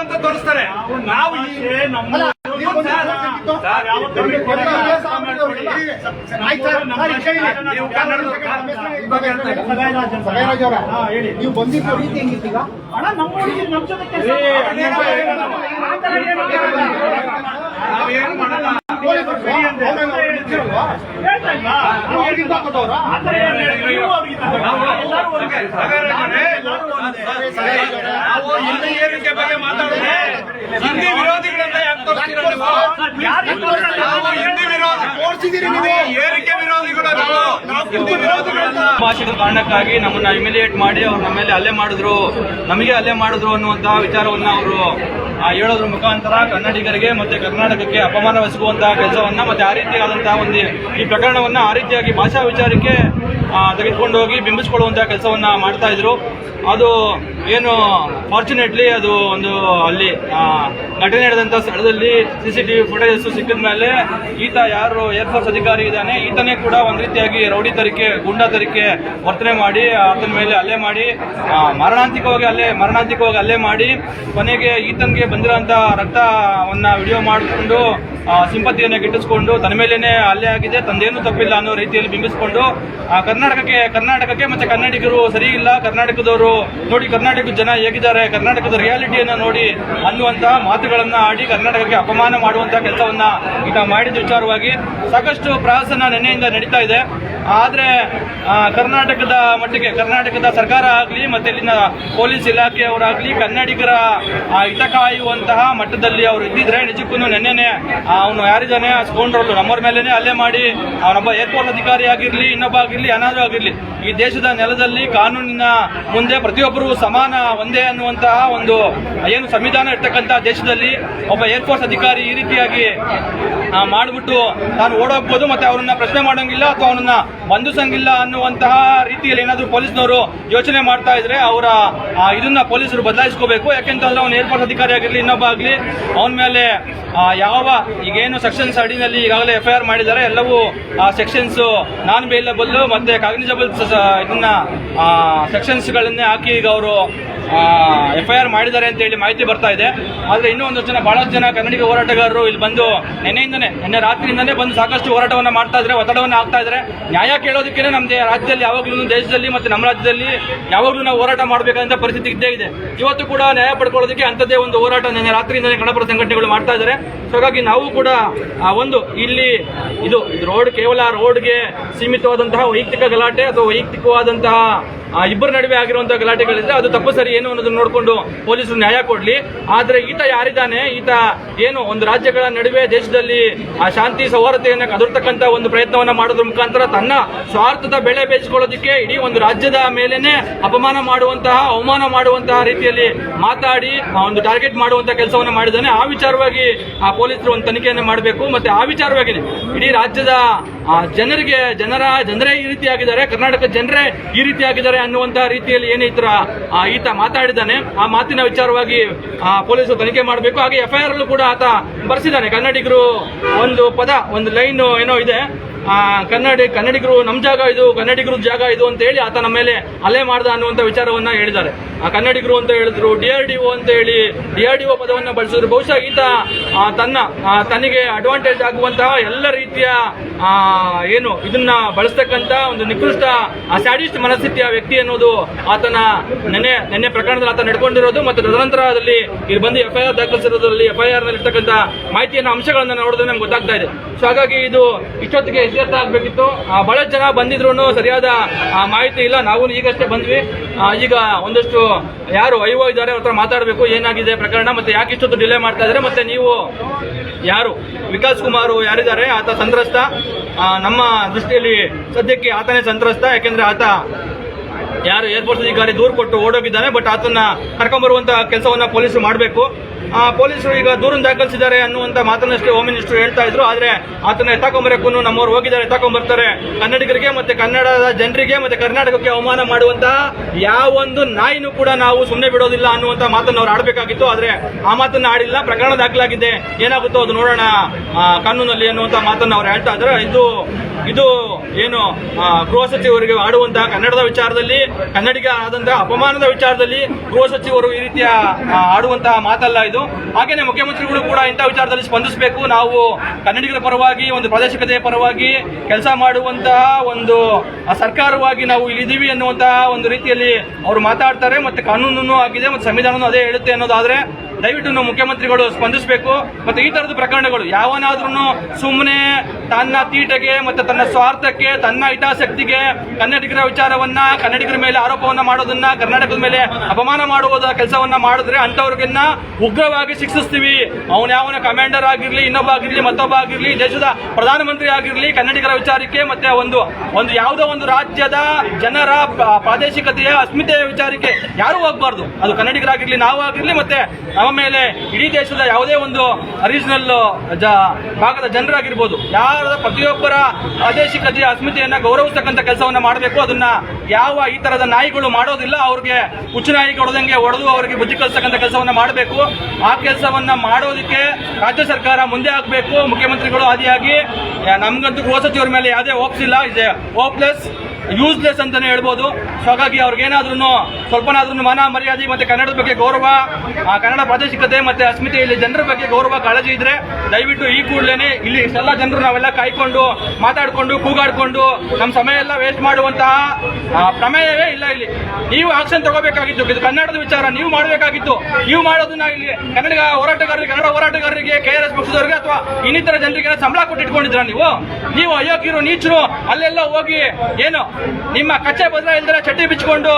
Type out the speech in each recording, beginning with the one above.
ಅಂತ ತೋರಿಸ್ತಾರೆ. ನಾವು ನೀವು ಬಂದಿದ್ದು ರೀತಿ ಹೆಂಗಿದ್ದೀಗ ಹಣ ನಮ್ಮ ನಮ್ಮ ಜೊತೆ. ನಾವೇನು ಮಾಡಲ್ಲ. ಹಿಂದಿ ಏರಿಕೆ ಬಗ್ಗೆ ಮಾತಾಡಿದ್ರೆ ಹಿಂದಿ ವಿರೋಧಿಗಳಂತ ಯಾಕೆ ತೋರಿಸ್ತೀರ ನೀವು? ಹಿಂದಿ ವಿರೋಧ ತೋರ್ಸಿದ್ದೀರಿ ನೀವು. ಏರಿಕೆ ವಿರೋಧಿಗಳು ನಾವು ಹಿಂದಿ ವಿರೋಧಿಗಳನ್ನ ಭಾಷೆಗಳ ಕಾರಣಕ್ಕಾಗಿ ನಮ್ಮನ್ನ ಇಮಿಲಿಯೇಟ್ ಮಾಡಿ ಅವ್ರು ನಮ್ಮ ಮೇಲೆ ಹಲ್ಲೆ ಮಾಡಿದ್ರು. ನಮಗೆ ಹಲ್ಲೆ ಮಾಡಿದ್ರು ಅನ್ನುವಂತಹ ವಿಚಾರವನ್ನ ಅವರು ಹೇಳೋದ್ರ ಮುಖಾಂತರ ಕನ್ನಡಿಗರಿಗೆ ಮತ್ತೆ ಕರ್ನಾಟಕಕ್ಕೆ ಅಪಮಾನವೆಸಗುವಂತಹ ಕೆಲಸವನ್ನ ಮತ್ತು ಆ ರೀತಿಯಾದಂತಹ ಒಂದು ಈ ಪ್ರಕರಣವನ್ನು ಆ ರೀತಿಯಾಗಿ ಭಾಷಾ ವಿಚಾರಕ್ಕೆ ತೆಗೆದುಕೊಂಡು ಹೋಗಿ ಬಿಂಬಿಸ್ಕೊಳ್ಳುವಂತಹ ಕೆಲಸವನ್ನು ಮಾಡ್ತಾ ಇದ್ರು. ಅದು ಏನು ಫಾರ್ಚುನೇಟ್ಲಿ ಅದು ಒಂದು ಅಲ್ಲಿ ಘಟನೆ ನಡೆದಂತ ಸ್ಥಳದಲ್ಲಿ ಸಿ ಸಿ ಟಿವಿ ಫುಟೇಜಸ್ ಸಿಕ್ಕಿದ ಮೇಲೆ ಈತ ಯಾರು ಏರ್ಫೋರ್ಸ್ ಅಧಿಕಾರಿ ಇದ್ದಾನೆ, ಈತನೇ ಕೂಡ ಒಂದು ರೀತಿಯಾಗಿ ರೌಡಿ ತರಿಕೆ, ಗುಂಡಾ ತರಿಕೆ ವರ್ತನೆ ಮಾಡಿ, ಆತನ ಮೇಲೆ ಹಲ್ಲೆ ಮಾಡಿ ಮರಣಾಂತಿಕವಾಗಿ ಮಾರಣಾಂತಿಕವಾಗಿ ಮರಣಾಂತಿಕವಾಗಿ ಹಲ್ಲೆ ಮಾಡಿ, ಕೊನೆಗೆ ಈತನಿಗೆ ಬಂದಿರೋಂಥ ರಕ್ತವನ್ನ ವಿಡಿಯೋ ಮಾಡಿಕೊಂಡು ಸಿಂಪತಿಯನ್ನು ಗಿಟ್ಟಿಸ್ಕೊಂಡು, ತನ್ನ ಮೇಲೇನೆ ಹಲ್ಲೆ ಆಗಿದೆ ತಂದೇನು ತಪ್ಪಿಲ್ಲ ಅನ್ನೋ ರೀತಿಯಲ್ಲಿ ಬಿಂಬಿಸಿಕೊಂಡು ಕರ್ನಾಟಕಕ್ಕೆ ಕರ್ನಾಟಕಕ್ಕೆ ಮತ್ತೆ ಕನ್ನಡಿಗರು ಸರಿ ಇಲ್ಲ ಕರ್ನಾಟಕದವರು ನೋಡಿ ಕರ್ನಾಟಕದ ಜನ ಹೇಗಿದ್ದಾರೆ, ಕರ್ನಾಟಕದ ರಿಯಾಲಿಟಿಯನ್ನು ನೋಡಿ ಅನ್ನುವಂತಹ ಮಾತುಗಳನ್ನ ಆಡಿ ಕರ್ನಾಟಕಕ್ಕೆ ಅಪಮಾನ ಮಾಡುವಂತಹ ಕೆಲಸವನ್ನ ಈಗ ಮಾಡಿದ ವಿಚಾರವಾಗಿ ಸಾಕಷ್ಟು ಪ್ರವಾಸನ ನೆನೆಯಿಂದ ನಡೀತಾ ಇದೆ. ಆದ್ರೆ ಆ, ಕರ್ನಾಟಕದ ಮಟ್ಟಿಗೆ ಕರ್ನಾಟಕದ ಸರ್ಕಾರ ಆಗಲಿ ಮತ್ತೆ ಇಲ್ಲಿನ ಪೊಲೀಸ್ ಇಲಾಖೆಯವರಾಗ್ಲಿ ಕನ್ನಡಿಗರ ಆ, ಹಿತ ಕಾಯುವಂತಹ ಮಟ್ಟದಲ್ಲಿ ಅವರು ಇದ್ದಿದ್ರೆ ನಿಜಕ್ಕೂ ನೆನ್ನೆನೆ ಅವನು ಯಾರಿದ್ದಾನೆ ಸ್ಕೌಂಡ್ರಲ್ಲು ನಮ್ಮವ್ರ ಮೇಲೇ ಅಲ್ಲೇ ಮಾಡಿ ಅವನೊಬ್ಬ ಏರ್ಪೋರ್ಟ್ ಅಧಿಕಾರಿ ಆಗಿರಲಿ ಇನ್ನೊಬ್ಬ ಆಗಿರಲಿ ಏನಾದ್ರೂ ಆಗಿರಲಿ ಈ ದೇಶದ ನೆಲದಲ್ಲಿ ಕಾನೂನಿನ ಮುಂದೆ ಪ್ರತಿಯೊಬ್ಬರು ಸಮಾನ ಒಂದೇ ಅನ್ನುವಂತಹ ಒಂದು ಏನು ಸಂವಿಧಾನ ಇರ್ತಕ್ಕಂಥ ದೇಶದಲ್ಲಿ ಒಬ್ಬ ಏರ್ಫೋರ್ಸ್ ಅಧಿಕಾರಿ ಈ ರೀತಿಯಾಗಿ ಮಾಡಿಬಿಟ್ಟು ನಾನು ಓಡೋಗ್ಬೋದು ಮತ್ತೆ ಅವರನ್ನ ಪ್ರಶ್ನೆ ಮಾಡೋಂಗಿಲ್ಲ ಅಥವಾ ಅವನನ್ನ ಬಂಧಿಸಂಗಿಲ್ಲ ಅನ್ನುವಂತಹ ರೀತಿಯಲ್ಲಿ ಏನಾದರೂ ಪೊಲೀಸ್ನವರು ಯೋಚನೆ ಮಾಡ್ತಾ ಇದ್ರೆ ಅವರ ಇದನ್ನ ಪೊಲೀಸರು ಬದಲಾಯಿಸ್ಕೋಬೇಕು. ಯಾಕೆಂತಂದ್ರೆ ಅವ್ನು ಏರ್ಪೋರ್ಟ್ ಅಧಿಕಾರಿ ಆಗಿರಲಿ, ಇನ್ನೊಬ್ಬ ಆಗಲಿ, ಅವನ ಮೇಲೆ ಯಾವ, ಈಗೇನು ಸೆಕ್ಷನ್ಸ್ ಅಡಿನಲ್ಲಿ ಈಗಾಗಲೇ ಎಫ್ ಐ ಆರ್ ಮಾಡಿದ್ದಾರೆ, ಎಲ್ಲವೂ, ಆ, ಸೆಕ್ಷನ್ಸ್ ನಾನ್ ಬೇಲಬಲ್ ಮತ್ತೆ ಕಾಗ್ನಿಜಬಲ್ ಇದನ್ನ ಸೆಕ್ಷನ್ಸ್ಗಳನ್ನೇ ಹಾಕಿ ಈಗ ಅವರು ಎಫ್ ಐ ಆರ್ ಮಾಡಿದ್ದಾರೆ ಅಂತ ಹೇಳಿ ಮಾಹಿತಿ ಬರ್ತಾ ಇದೆ. ಆದ್ರೆ ಇನ್ನೂ ಒಂದಷ್ಟು ಜನ, ಬಹಳಷ್ಟು ಜನ ಕನ್ನಡಿಗ ಹೋರಾಟಗಾರರು ಇಲ್ಲಿ ಬಂದು ನಿನ್ನೆಯಿಂದನೇ, ನಿನ್ನೆ ರಾತ್ರಿಯಿಂದನೇ ಬಂದು ಸಾಕಷ್ಟು ಹೋರಾಟವನ್ನ ಮಾಡ್ತಾ ಇದ್ರೆ, ಒತ್ತಡವನ್ನು ಆಗ್ತಾ ಇದ್ರೆ, ನ್ಯಾಯ ಕೇಳೋದಕ್ಕೆ ನಮ್ಮ ರಾಜ್ಯದಲ್ಲಿ, ಯಾವಾಗಲೂ ದೇಶದಲ್ಲಿ ಮತ್ತೆ ನಮ್ಮ ರಾಜ್ಯದಲ್ಲಿ ಯಾವಾಗಲೂ ನಾವು ಹೋರಾಟ ಮಾಡಬೇಕಂತ ಪರಿಸ್ಥಿತಿ ಇದ್ದೇ ಇದೆ. ಇವತ್ತು ಕೂಡ ನ್ಯಾಯ ಪಡ್ಕೊಳ್ಳೋದಕ್ಕೆ ಅಂಥದ್ದೇ ಒಂದು ಹೋರಾಟ ನಿನ್ನೆ ರಾತ್ರಿಯಿಂದನೇ ಕನ್ನಡಪರ ಸಂಘಟನೆಗಳು ಮಾಡ್ತಾ ಇದ್ದಾರೆ. ಸೊ ಹಾಗಾಗಿ ನಾವು ಕೂಡ, ಆ, ಒಂದು, ಇಲ್ಲಿ, ಇದು ರೋಡ್, ಕೇವಲ ರೋಡ್ಗೆ ಸೀಮಿತವಾದಂತಹ ವೈಯಕ್ತಿಕ ಗಲಾಟೆ ಅಥವಾ ವೈಯಕ್ತಿಕವಾದಂತಹ ಇಬ್ಬರ ನಡುವೆ ಆಗಿರುವಂತಹ ಗಲಾಟೆಗಳಿದ್ರೆ ಅದು ತಪ್ಪು ಸರಿ ಏನು ಅನ್ನೋದನ್ನ ನೋಡಿಕೊಂಡು ಪೊಲೀಸರು ನ್ಯಾಯ ಕೊಡ್ಲಿ. ಆದರೆ ಈತ ಯಾರಿದ್ದಾನೆ? ಈತ ಏನು ಒಂದು ರಾಜ್ಯಗಳ ನಡುವೆ ದೇಶದಲ್ಲಿ, ಆ, ಶಾಂತಿ ಸೌಹಾರ್ದತೆಯನ್ನು ಕದರ್ತಕ್ಕಂಥ ಒಂದು ಪ್ರಯತ್ನವನ್ನ ಮಾಡೋದ್ರ ಮುಖಾಂತರ ತನ್ನ ಸ್ವಾರ್ಥದ ಬೆಳೆ ಬೇಯಿಸಿಕೊಳ್ಳೋದಕ್ಕೆ ಇಡೀ ಒಂದು ರಾಜ್ಯದ ಮೇಲೇನೆ ಅಪಮಾನ ಮಾಡುವಂತಹ, ಅವಮಾನ ಮಾಡುವಂತಹ ರೀತಿಯಲ್ಲಿ ಮಾತಾಡಿ ಒಂದು ಟಾರ್ಗೆಟ್ ಮಾಡುವಂತಹ ಕೆಲಸವನ್ನು ಮಾಡಿದ್ದಾನೆ. ಆ ವಿಚಾರವಾಗಿ, ಆ ಪೊಲೀಸರು ಒಂದು ತನಿಖೆಯನ್ನು ಮಾಡಬೇಕು. ಮತ್ತೆ ಆ ವಿಚಾರವಾಗಿ ಇಡೀ ರಾಜ್ಯದ ಜನರಿಗೆ ಜನರ ಜನರೇ ಈ ರೀತಿ ಆಗಿದ್ದಾರೆ ಕರ್ನಾಟಕ ಜನರೇ ಈ ರೀತಿ ಆಗಿದ್ದಾರೆ ಅನ್ನುವಂತಹ ರೀತಿಯಲ್ಲಿ ಏನು ಆ, ಈತ ಮಾತಾಡಿದ್ದಾನೆ. ಆ ಮಾತಿನ ವಿಚಾರವಾಗಿ ಪೊಲೀಸರು ತನಿಖೆ ಮಾಡಬೇಕು. ಹಾಗೆ ಎಫ್ ಐ ಆರ್ ಅಲ್ಲೂ ಕೂಡ ಆತ ಬರೆಸಿದ್ದಾನೆ. ಕನ್ನಡಿಗರು ಒಂದು ಪದ ಒಂದು ಲೈನ್ ಏನೋ ಇದೆ. ಕನ್ನಡಿ, ಕನ್ನಡಿಗರು ನಮ್ಮ ಜಾಗ ಇದು, ಕನ್ನಡಿಗರು ಜಾಗ ಇದು ಅಂತ ಹೇಳಿ ಆತ ನಮ್ಮ ಮೇಲೆ ಅಲೆ ಮಾಡ್ದ ಅನ್ನುವಂಥ ವಿಚಾರವನ್ನ ಹೇಳಿದ್ದಾರೆ. ಆ, ಕನ್ನಡಿಗರು ಅಂತ ಹೇಳಿದ್ರು, ಡಿ ಆರ್ ಡಿ ಒ ಅಂತ ಹೇಳಿ ಡಿ ಆರ್ ಡಿ ಒ ಪದವನ್ನ ಬಳಸಿದ್ರು. ಬಹುಶಃ ಈತ ತನ್ನ ತನಗೆ ಅಡ್ವಾಂಟೇಜ್ ಆಗುವಂತಹ ಎಲ್ಲ ರೀತಿಯ ಏನು, ಇದನ್ನ ಬಳಸ್ತಕ್ಕಂತ ಒಂದು ನಿಕೃಷ್ಟ ಸ್ಯಾಡಿಸ್ಟ್ ಮನಸ್ಥಿತಿಯ ವ್ಯಕ್ತಿ ಅನ್ನೋದು ಆತನ ನೆನೆ ನೆನ್ನೆ ಪ್ರಕರಣದಲ್ಲಿ ಆತ ನಡ್ಕೊಂಡಿರೋದು ಮತ್ತು ತದನಂತರದಲ್ಲಿ ಇಲ್ಲಿ ಬಂದು ಎಫ್ ಐ ಆರ್ ದಾಖಲಿಸಿರೋದ್ರಲ್ಲಿ, ಎಫ್ ಐ ಆರ್ನಲ್ಲಿ ಇರ್ತಕ್ಕಂಥ ಮಾಹಿತಿಯನ್ನು, ಅಂಶಗಳನ್ನು ನೋಡಿದ್ರೆ ನಮ್ಗೆ ಗೊತ್ತಾಗ್ತಾ ಇದೆ. ಸೊ, ಹಾಗಾಗಿ ಇದು ಇಷ್ಟೊತ್ತಿಗೆ ಇತ್ಯರ್ಥ ಆಗ್ಬೇಕಿತ್ತು. ಆ, ಬಹಳಷ್ಟು ಜನ ಬಂದಿದ್ರು ಸರಿಯಾದ ಮಾಹಿತಿ ಇಲ್ಲ. ನಾವು ಈಗಷ್ಟೇ ಬಂದ್ವಿ. ಈಗ ಒಂದಷ್ಟು ಯಾರು ಐವೋ ಇದ್ದಾರೆ ಅವ್ರ ಹತ್ರ ಮಾತಾಡಬೇಕು ಏನಾಗಿದೆ ಪ್ರಕರಣ ಮತ್ತೆ ಯಾಕೆ ಇಷ್ಟೊತ್ತು ಡಿಲೇ ಮಾಡ್ತಾ ಇದ್ದಾರೆ ಮತ್ತೆ ನೀವು ಯಾರು? ವಿಕಾಸ್ ಕುಮಾರ್ ಯಾರಿದ್ದಾರೆ? ಆತ ಸಂತ್ರಸ್ತ. ನಮ್ಮ ದೃಷ್ಟಿಯಲ್ಲಿ ಸದ್ಯಕ್ಕೆ ಆತನೇ ಸಂತ್ರಸ್ತ ಯಾಕೆಂದ್ರೆ ಆತ ಯಾರು ಏರ್ಪೋರ್ಟ್ ಅಧಿಕಾರಿ ದೂರು ಕೊಟ್ಟು ಓಡೋಗಿದ್ದಾನೆ ಬಟ್ ಆತನ ಕರ್ಕೊಂಬರುವಂತ ಕೆಲಸವನ್ನ ಪೊಲೀಸರು ಮಾಡಬೇಕು. ಪೊಲೀಸರು ಈಗ ದೂರನ್ನು ದಾಖಲಿಸಿದ್ದಾರೆ ಅನ್ನುವಂತ ಮಾತನ್ನಷ್ಟೇ ಹೋಮ್ ಮಿನಿಸ್ಟರ್ ಹೇಳ್ತಾ ಇದ್ರು. ಆದ್ರೆ ಆತನ ಎತ್ತಾಕೊಂಬರಕ್ಕೂ ನಮ್ಮವ್ರು ಹೋಗಿದ್ದಾರೆ, ಎತ್ತಾಕೊಂಬರ್ತಾರೆ. ಕನ್ನಡಿಗರಿಗೆ ಮತ್ತೆ ಕನ್ನಡದ ಜನರಿಗೆ ಮತ್ತೆ ಕರ್ನಾಟಕಕ್ಕೆ ಅವಮಾನ ಮಾಡುವಂತಹ ಯಾವೊಂದು ನಾಯಿನೂ ಕೂಡ ನಾವು ಸುಮ್ಮನೆ ಬಿಡೋದಿಲ್ಲ ಅನ್ನುವಂತ ಮಾತನ್ನು ಅವ್ರು ಆಡಬೇಕಾಗಿತ್ತು. ಆದ್ರೆ ಆ ಮಾತನ್ನ ಆಡಿಲ್ಲ, ಪ್ರಕರಣ ದಾಖಲಾಗಿದೆ. ಏನಾಗುತ್ತೋ ಅದು ನೋಡೋಣ ಕಾನೂನಲ್ಲಿ ಅನ್ನುವಂತ ಮಾತನ್ನ ಅವ್ರು ಹೇಳ್ತಾ ಇದ್ದಾರೆ. ಇದು ಇದು ಏನು ಗೃಹ ಸಚಿವರಿಗೆ ಆಡುವಂತಹ ಕನ್ನಡದ ವಿಚಾರದಲ್ಲಿ, ಕನ್ನಡಿಗ ಆದಂತಹ ಅಪಮಾನದ ವಿಚಾರದಲ್ಲಿ ಗೃಹ ಸಚಿವರು ಈ ರೀತಿಯ ಆಡುವಂತಹ ಮಾತಲ್ಲ ಇದು. ಹಾಗೇನೆ ಮುಖ್ಯಮಂತ್ರಿಗಳು ಕೂಡ ಇಂಥ ವಿಚಾರದಲ್ಲಿ ಸ್ಪಂದಿಸಬೇಕು. ನಾವು ಕನ್ನಡಿಗರ ಪರವಾಗಿ, ಒಂದು ಪ್ರಾದೇಶಿಕತೆಯ ಪರವಾಗಿ ಕೆಲಸ ಮಾಡುವಂತಹ ಒಂದು ಸರ್ಕಾರವಾಗಿ ನಾವು ಇಲ್ಲಿದ್ದೀವಿ ಅನ್ನುವಂತಹ ಒಂದು ರೀತಿಯಲ್ಲಿ ಅವರು ಮಾತಾಡ್ತಾರೆ. ಮತ್ತೆ ಕಾನೂನು ಆಗಿದೆ, ಮತ್ತು ಸಂವಿಧಾನನೂ ಅದೇ ಹೇಳುತ್ತೆ ಅನ್ನೋದಾದ್ರೆ ದಯವಿಟ್ಟು ನಾವು ಮುಖ್ಯಮಂತ್ರಿಗಳು ಸ್ಪಂದಿಸಬೇಕು ಮತ್ತೆ ಈ ತರದ ಪ್ರಕರಣಗಳು ಯಾವನಾದ್ರೂ ಸುಮ್ಮನೆ ತನ್ನ ತೀಟೆಗೆ ಮತ್ತೆ ತನ್ನ ಸ್ವಾರ್ಥಕ್ಕೆ, ತನ್ನ ಹಿತಾಸಕ್ತಿಗೆ ಕನ್ನಡಿಗರ ವಿಚಾರವನ್ನ, ಕನ್ನಡಿಗರ ಮೇಲೆ ಆರೋಪವನ್ನ ಮಾಡೋದನ್ನ, ಕರ್ನಾಟಕದ ಮೇಲೆ ಅಪಮಾನ ಮಾಡುವುದ ಕೆಲಸವನ್ನ ಮಾಡಿದ್ರೆ ಅಂಥವ್ರಿಗನ್ನ ಉಗ್ರವಾಗಿ ಶಿಕ್ಷಿಸ್ತೀವಿ. ಅವನ ಯಾವನ ಕಮಾಂಡರ್ ಆಗಿರಲಿ, ಇನ್ನೊಬ್ಬ ಆಗಿರಲಿ, ಮತ್ತೊಬ್ಬ ಆಗಿರಲಿ, ದೇಶದ ಪ್ರಧಾನಮಂತ್ರಿ ಆಗಿರಲಿ, ಕನ್ನಡಿಗರ ವಿಚಾರಕ್ಕೆ ಮತ್ತೆ ಒಂದು ಒಂದು ಯಾವುದೋ ಒಂದು ರಾಜ್ಯದ ಜನರ ಪ್ರಾದೇಶಿಕತೆಯ ಅಸ್ಮಿತೆಯ ವಿಚಾರಕ್ಕೆ ಯಾರು ಹೋಗ್ಬಾರ್ದು. ಅದು ಕನ್ನಡಿಗರಾಗಿರಲಿ, ನಾವು ಆಗಿರ್ಲಿ, ಮತ್ತೆ ನಮ್ಮ ಮೇಲೆ ಇಡೀ ದೇಶದ ಯಾವುದೇ ಒಂದು ರೀಜನಲ್ ಭಾಗದ ಜನರಾಗಿರ್ಬೋದು ಯಾರ ಪ್ರತಿಯೊಬ್ಬರ ಪ್ರಾದೇಶಿಕತೆಯ ಅಸ್ಮಿತೆಯನ್ನ ಗೌರವಿಸ್ತಕ್ಕಂಥ ಕೆಲಸವನ್ನ ಮಾಡಬೇಕು, ಅದನ್ನ ಯಾವ ಈ ತರದ ನಾಯಿಗಳು ಮಾಡೋದಿಲ್ಲ, ಅವ್ರಿಗೆ ಹುಚ್ಚು ನಾಯಿ ಹೊಡೆದಂಗೆ ಹೊಡೆದು ಅವರಿಗೆ ಬುದ್ಧಿ ಕಲಿಸ್ತಕ್ಕಂಥ ಕೆಲಸವನ್ನ ಮಾಡಬೇಕು. ಆ ಕೆಲಸವನ್ನ ಮಾಡೋದಕ್ಕೆ ರಾಜ್ಯ ಸರ್ಕಾರ ಮುಂದೆ ಆಗಬೇಕು, ಮುಖ್ಯಮಂತ್ರಿಗಳು ಆದಿಯಾಗಿ ನಮಗಂತೂ ಗೃಹ ಸಚಿವರ ಮೇಲೆ ಯಾವುದೇ ಹೋಪ್ಸ್ ಇಲ್ಲ ಇದೆ ಹೋಪ್ಲೆಸ್ ಯೂಸ್ಲೆಸ್ ಅಂತಾನೆ ಹೇಳ್ಬೋದು. ಸೊ ಹಾಗಾಗಿ ಅವ್ರಿಗೇನಾದ್ರೂ ಸ್ವಲ್ಪನಾದ್ರೂ ಮನ, ಮರ್ಯಾದೆ ಮತ್ತೆ ಕನ್ನಡದ ಬಗ್ಗೆ ಗೌರವ ಕನ್ನಡ ಪ್ರಾದೇಶಿಕತೆ ಮತ್ತೆ ಅಸ್ಮಿತೆ ಇಲ್ಲಿ ಜನರ ಬಗ್ಗೆ ಗೌರವ, ಕಾಳಜಿ ಇದ್ರೆ ದಯವಿಟ್ಟು ಈ ಕೂಡಲೇ ಇಲ್ಲಿ ಎಲ್ಲ ಜನರು ನಾವೆಲ್ಲ ಕಾಯ್ಕೊಂಡು ಮಾತಾಡಿಕೊಂಡು, ಕೂಗಾಡ್ಕೊಂಡು ನಮ್ಮ ಸಮಯ ಎಲ್ಲ ವೇಸ್ಟ್ ಮಾಡುವಂತಹ ಪ್ರಮೇಯವೇ ಇಲ್ಲ ಇಲ್ಲಿ. ನೀವು ಆಕ್ಷನ್ ತಗೋಬೇಕಾಗಿತ್ತು. ಇದು ಕನ್ನಡದ ವಿಚಾರ. ನೀವು ಮಾಡಬೇಕಾಗಿತ್ತು. ನೀವು ಮಾಡೋದನ್ನ ಇಲ್ಲಿ ಕನ್ನಡ ಹೋರಾಟಗಾರರಿಗೆ ಕನ್ನಡ ಹೋರಾಟಗಾರರಿಗೆ ಕೆ ಆರ್ ಎಸ್ ಪಕ್ಷದವರಿಗೆ ಅಥವಾ ಇನ್ನಿತರ ಜನರಿಗೆ ಸಂಬಳ ಕೊಟ್ಟಿಟ್ಕೊಂಡಿದ್ರ ನೀವು? ನೀವು ಅಯೋಗ್ಯರು, ನೀಚರು, ಅಲ್ಲೆಲ್ಲ ಹೋಗಿ ಏನು ನಿಮ್ಮ ಕಚ್ಚೆ ಬದಲ ಇಲ್ದರೆ ಚಟ್ಟಿ ಬಿಚ್ಕೊಂಡು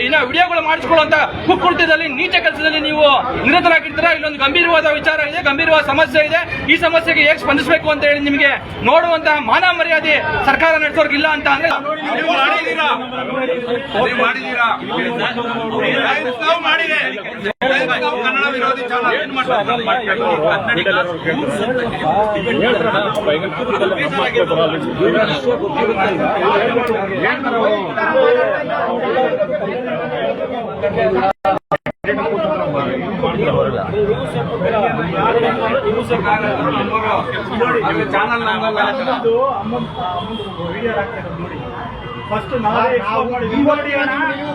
ಏನೋ ವಿಡಿಯೋಗಳು ಮಾಡಿಸ್ಕೊಳ್ಳುವಂತ ಕುಕ್ಕುಳಿತದಲ್ಲಿ ನೀಚ ಕೆಲಸದಲ್ಲಿ ನೀವು ನಿರತರಾಗಿರ್ತೀರಾ? ಇಲ್ಲೊಂದು ಗಂಭೀರವಾದ ವಿಚಾರ ಇದೆ ಗಂಭೀರವಾದ ಸಮಸ್ಯೆ ಇದೆ. ಈ ಸಮಸ್ಯೆಗೆ ಹೇಗೆ ಸ್ಪಂದಿಸಬೇಕು ಅಂತ ಹೇಳಿ ನಿಮಗೆ ನೋಡುವಂತಹ ಮಾನ ಮರ್ಯಾದೆ ಸರ್ಕಾರ ನಡೆಸೋರ್ಗಿಲ್ಲ ಅಂತ ಅಂದ್ರೆ ಕನ್ನಡ ವಿರೋಧಿ ಚಾನಲ್ ನೋಡಿ ಫಸ್ಟ್ ನಾವೇ ಎಕ್ಸ್ಪೋರ್ಟ್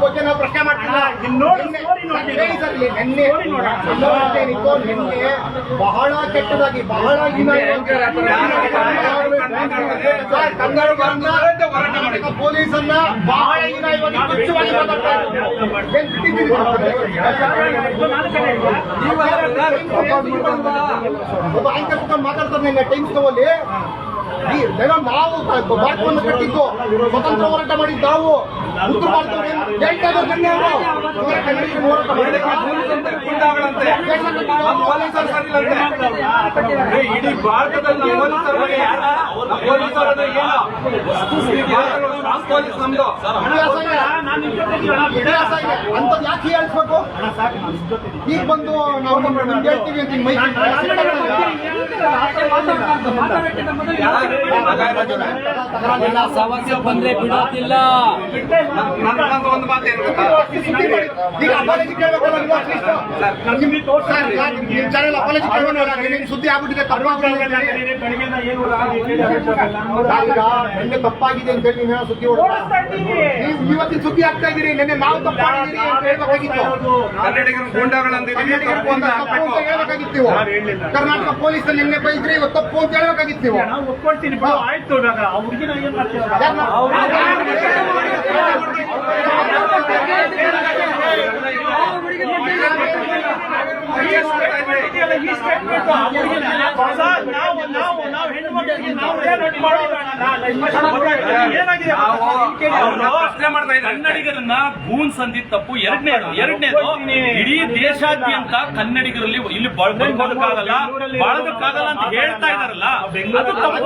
ಬಗ್ಗೆ ಪ್ರಶ್ನೆ ಮಾಡ್ತಿಲ್ಲ. ನೋಡಿ ನೋಡಿ, ನೋಡಿ. ಹೇಳಿ ಸರ್, ನಿನ್ನೆ. ಇನ್ನೊಂದೇನಿತ್ತು, ನಿನ್ನೆ ಬಹಳ ಕೆಟ್ಟದಾಗಿ ಬಹಳ ಕರ್ನಾಟಕ ಪೊಲೀಸನ್ನ ಬಹಳ ಹೀನಾಯವಾಗಿ? ಒಬ್ಬ ಕುತ್ಕೊಂಡು ಮಾತಾಡ್ತಾರೆ ನಿನ್ನೆ ಟೈಮ್ಸ್ ತಗೊಳ್ಳಿ ನಾವು ಭಾರತವನ್ನು ಕಟ್ಟಿದ್ದು ಸ್ವತಂತ್ರ ಹೋರಾಟ ಮಾಡಿದ್ದು ನಾವು ಉತ್ತರ ಏ, ಇಡೀ ಭಾರತದಲ್ಲಿ ಅಂಥದ್ದು ಯಾಕೆ ಹೇಳ್ಸ್ಬೇಕು? ಈಗ ಬಂದು ನಾವು ಹೇಳ್ತೀವಿ ಅಂತ ಸಮಸ್ಯೆ ಬಂದ್ರೆ ಬಿಡೋದಿಲ್ಲ. ಒಂದು ಮಾತು ಸುದ್ದಿ ಆಗ್ಬಿಟ್ಟಿದೆ ನಿನ್ನೆ ತಪ್ಪಾಗಿದೆ ಅಂತ ಹೇಳಿ ನೀವು ಸುದ್ದಿ ನೀವು ಇವತ್ತಿನ ಸುದ್ದಿ ಆಗ್ತಾ ಇದೀರಿ ನಿನ್ನೆ ನಾವು ತಪ್ಪಾಗಿದ್ದೀರಿ ಅಂತ ಹೇಳ್ಬೇಕಾಗಿತ್ತು. ಕರ್ನಾಟಕ ಪೊಲೀಸ್ ನಿನ್ನೆ ಬೈದ್ರಿ ಇವತ್ತು ತಪ್ಪು ಅಂತ ಹೇಳ್ಬೇಕಾಗಿತ್ತು ನೀವು ನಾವು ಒಪ್ಕೊಳ್ತೀನಿ ಆಯ್ತು ಆ ಹುಡುಗಿನ ಏನ್ ಮಾಡ್ತೀವಿ ನಾವು ನಾವು ನಾವು ಹೆಣ್ಣು ಮಕ್ಕಳಿಗೆ ನಾವು ಕನ್ನಡಿಗರನ್ನ ಗೂನ್ ಸಂದಿದ್ ತಪ್ಪು ಎರಡನೇದು ಎರಡನೇದು ಇಡೀ ದೇಶಾದ್ಯಂತ ಕನ್ನಡಿಗರಲ್ಲಿ ಇಲ್ಲಿ ಬಳ- ಬಳಕಾಗಲ್ಲ ಅಂತ ಹೇಳ್ತಾ ಇದಾರಲ್ಲ ಅದು ತಪ್ಪು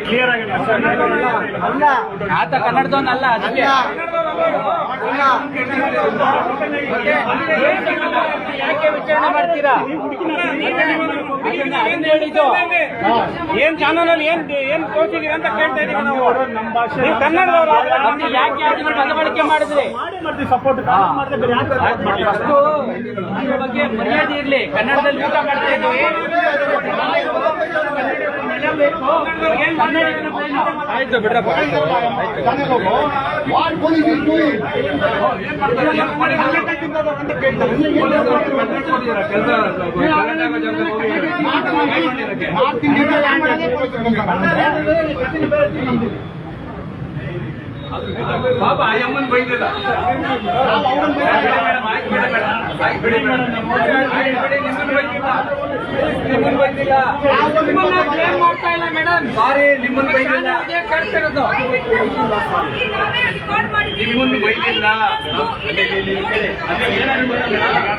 ಕ್ಲಿಯರ್ ಆಗಿಲ್ಲ ಆತ ಕನ್ನಡದವನಲ್ಲ ಅದಕ್ಕೆ ಅಲ್ಲ. ಯಾಕೆ ವಿಚಾರಣೆ ಮಾಡ್ತೀರಾ ಏನ್ ಹೇಳಿದ್ದು. ಏನ್ ಚಾನಲ್ ಏನ್ ಏನ್ ತೋರಿಸಿದೀರಿ ಅಂತ ಕೇಳ್ತಾ ಇದೀವಿ ನಾವು. ನಮ್ಮ ಭಾಷೆ ನೀವು ಕನ್ನಡದವರು ಮತ್ತೆ ಯಾಕೆ ಮತಬಳಕೆ ಮಾಡಿದ್ರಿ? ಸಪೋರ್ಟ್ ಅಷ್ಟು ಬಗ್ಗೆ ಮರ್ಯಾದೆ ಇರ್ಲಿ. ಕನ್ನಡದಲ್ಲಿ ಊಟ ಮಾಡ್ತಾ ಇದ್ದೀವಿ ಆಯ್ತು ಬಿಡ್ರಪ್ಪ police is doing north India ಮಾಡೋದೇ ಇಲ್ಲ ಮೇಡಮ್ ಸಾರಿ ನಿಮ್ಮನ್ನ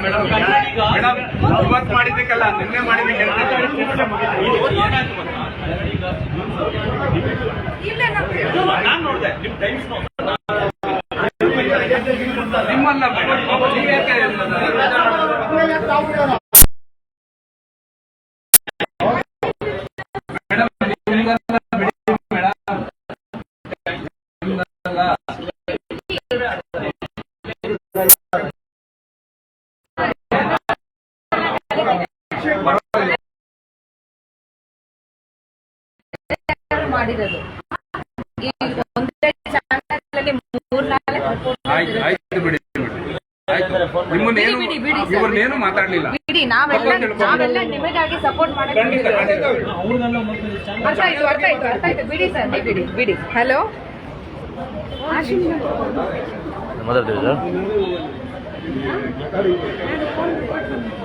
ಮೇಡಮ್ ಇವತ್ತು ಮಾಡಿದ್ದಕ್ಕಲ್ಲ ನಿನ್ನೆ ಮಾಡಿದ್ದಕ್ಕೆ ನಾನು ನೋಡ್ದೆ ನಿಮ್ ಟೈಮ್ಸ್. ಮೇಡಮ್ ಮಾಡಿರೋದು ಈ ಒಂದೇ ಚಾನಲ್ ಅಲ್ಲಿ ಮೂರ್ನಾಲ್ಕು ಆಯ್ತು ಆಯ್ತು ಬಿಡಿ ಸರ್. ಇವ್ರನ್ನೇನು ಮಾತಾಡ್ಲಿಲ್ಲ. ನಾವೆಲ್ಲ ನಾವೆಲ್ಲ ನಿಮಗಾಗಿ ಸಪೋರ್ಟ್ ಖಂಡಿತ ಖಂಡಿತ. ಅರ್ಥ ಆಯ್ತು ಅರ್ಥ ಆಯ್ತು ಅರ್ಥ ಆಯ್ತು. ಬಿಡಿ ಸರ್ ಬಿಡಿ ಬಿಡಿ ಹಲೋ? ಏರ್ಫೋರ್ಸ್ನ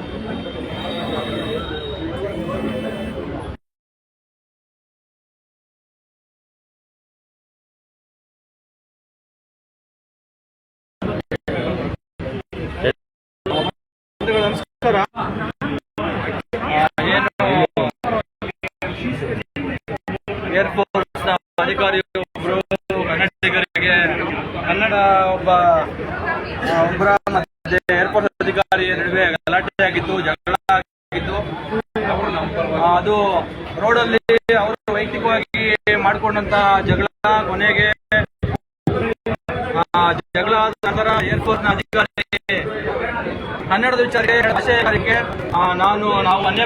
ಅಧಿಕಾರಿ ಒಬ್ಬರು ಕನ್ನಡಿಗರಿಗೆ ಕನ್ನಡ ಒಬ್ಬ ಉಗ್ರ ಮತ್ತೆ ಏರ್ಪೋರ್ಟ್ ಅಧಿಕಾರಿ ನಡುವೆ ಗಲಾಟೆ ಆಗಿತ್ತು ಜಗಳ ಆಗಿತ್ತು. ಅದು ರೋಡಲ್ಲಿ ಅವರು ವೈಯಕ್ತಿಕವಾಗಿ ಮಾಡಿಕೊಂಡಂತ ಜಗಳ ಕೊನೆಗೆ ಜಗಳ ಆದ ನಂತರ ಏರ್ಪೋರ್ಟ್ನ ಅಧಿಕಾರಿ ಕನ್ನಡದ ವಿಚಾರಕ್ಕೆ ಆಶಯಕ್ಕೆ ನಾನು, ನಾವು ಮೊನ್ನೆ